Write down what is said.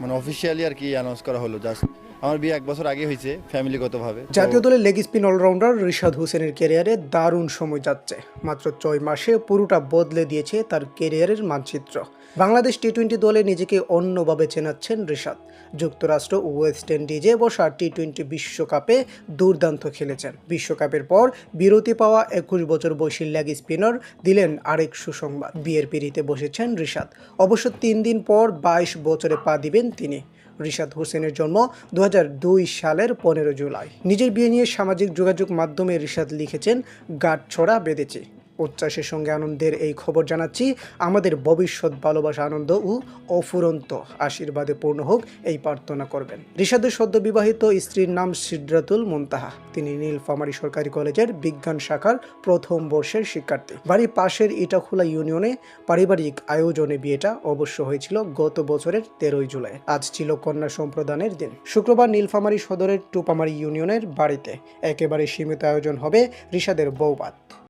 মানে অফিসিয়ালি আর কি অ্যানাউন্স করা হলো জাস্ট আমার বিয়ে এক বছর আগে হয়েছে, ফ্যামিলিগতভাবে। জাতীয় দলের লেগ স্পিন অলরাউন্ডার রিশাদ হোসেনের ক্যারিয়ারে দারুণ সময় যাচ্ছে। মাত্র ছয় মাসে পুরোটা বদলে দিয়েছে তার ক্যারিয়ারের মানচিত্র। বাংলাদেশ টি টোয়েন্টি দলে নিজেকে অন্যভাবে চেনাচ্ছেন রিশাদ। যুক্তরাষ্ট্র ও ওয়েস্ট ইন্ডিজে বসা টি টোয়েন্টি বিশ্বকাপে দুর্দান্ত খেলেছেন। বিশ্বকাপের পর বিরতি পাওয়া একুশ বছর বয়সী লেগ স্পিনার দিলেন আরেক সুসংবাদ। বিয়ের পিড়িতে বসেছেন রিশাদ। অবশ্য তিন দিন পর বাইশ বছরে পা দিবেন তিনি। রিশাদ হোসেনের জন্ম দু হাজার দুই সালের পনেরো জুলাই। নিজের বিয়ে নিয়ে সামাজিক যোগাযোগ মাধ্যমে রিশাদ লিখেছেন গাঁট ছড়া বেঁধেছে। উচ্ছ্বাসের সঙ্গে আনন্দের এই খবর জানাচ্ছি। আমাদের ভবিষ্যৎ ভালোবাসা, আনন্দ ও অফুরন্ত আশীর্বাদে পূর্ণ হোক এই প্রার্থনা করবেন। রিশাদের সদ্য বিবাহিত স্ত্রীর নাম সিদ্রাতুল মুনতাহা। তিনি নীলফামারী সরকারি কলেজের বিজ্ঞান শাখার প্রথম বর্ষের শিক্ষার্থী। বাড়ির পাশের ইটাখোলা ইউনিয়নে পারিবারিক আয়োজনে বিয়েটা অবশ্য হয়েছিল গত বছরের তেরোই জুলাই। আজ ছিল কন্যা সম্প্রদানের দিন। শুক্রবার নীলফামারী সদরের টুপামারি ইউনিয়নের বাড়িতে একেবারে সীমিত আয়োজন হবে রিশাদের বৌবাত।